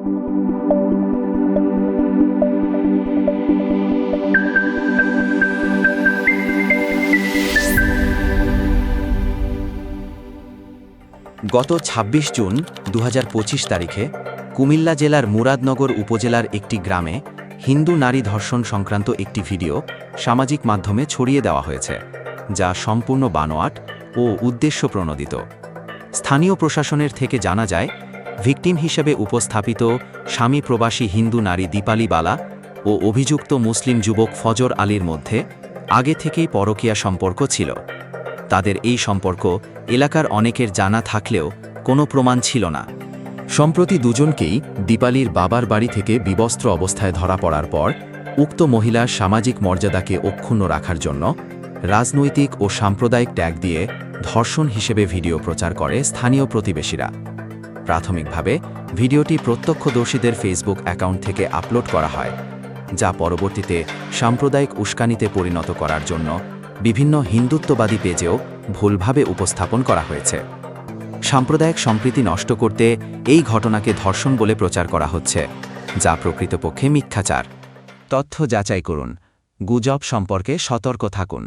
গত ২৬ জুন দু হাজার পঁচিশ তারিখে কুমিল্লা জেলার মুরাদনগর উপজেলার একটি গ্রামে হিন্দু নারী ধর্ষণ সংক্রান্ত একটি ভিডিও সামাজিক মাধ্যমে ছড়িয়ে দেওয়া হয়েছে, যা সম্পূর্ণ বানোয়াট ও উদ্দেশ্য প্রণোদিত স্থানীয় প্রশাসনের থেকে জানা যায় ভিকটিম হিসেবে উপস্থাপিত স্বামী প্রবাসী হিন্দু নারী দীপালি বালা ও অভিযুক্ত মুসলিম যুবক ফজর আলীর মধ্যে আগে থেকেই পরকীয়া সম্পর্ক ছিল। তাদের এই সম্পর্ক এলাকার অনেকের জানা থাকলেও কোনো প্রমাণ ছিল না। সম্প্রতি দুজনকেই দীপালির বাবার বাড়ি থেকে বিবস্ত্র অবস্থায় ধরা পড়ার পর উক্ত মহিলার সামাজিক মর্যাদাকে অক্ষুণ্ণ রাখার জন্য রাজনৈতিক ও সাম্প্রদায়িক ট্যাগ দিয়ে ধর্ষণ হিসেবে ভিডিও প্রচার করে স্থানীয় প্রতিবেশীরা। প্রাথমিকভাবে ভিডিওটি প্রত্যক্ষদর্শীদের ফেসবুক অ্যাকাউন্ট থেকে আপলোড করা হয়, যা পরবর্তীতে সাম্প্রদায়িক উস্কানিতে পরিণত করার জন্য বিভিন্ন হিন্দুত্ববাদী পেজেও ভুলভাবে উপস্থাপন করা হয়েছে। সাম্প্রদায়িক সম্প্রীতি নষ্ট করতে এই ঘটনাকে ধর্ষণ বলে প্রচার করা হচ্ছে, যা প্রকৃতপক্ষে মিথ্যাচার। তথ্য যাচাই করুন, গুজব সম্পর্কে সতর্ক থাকুন।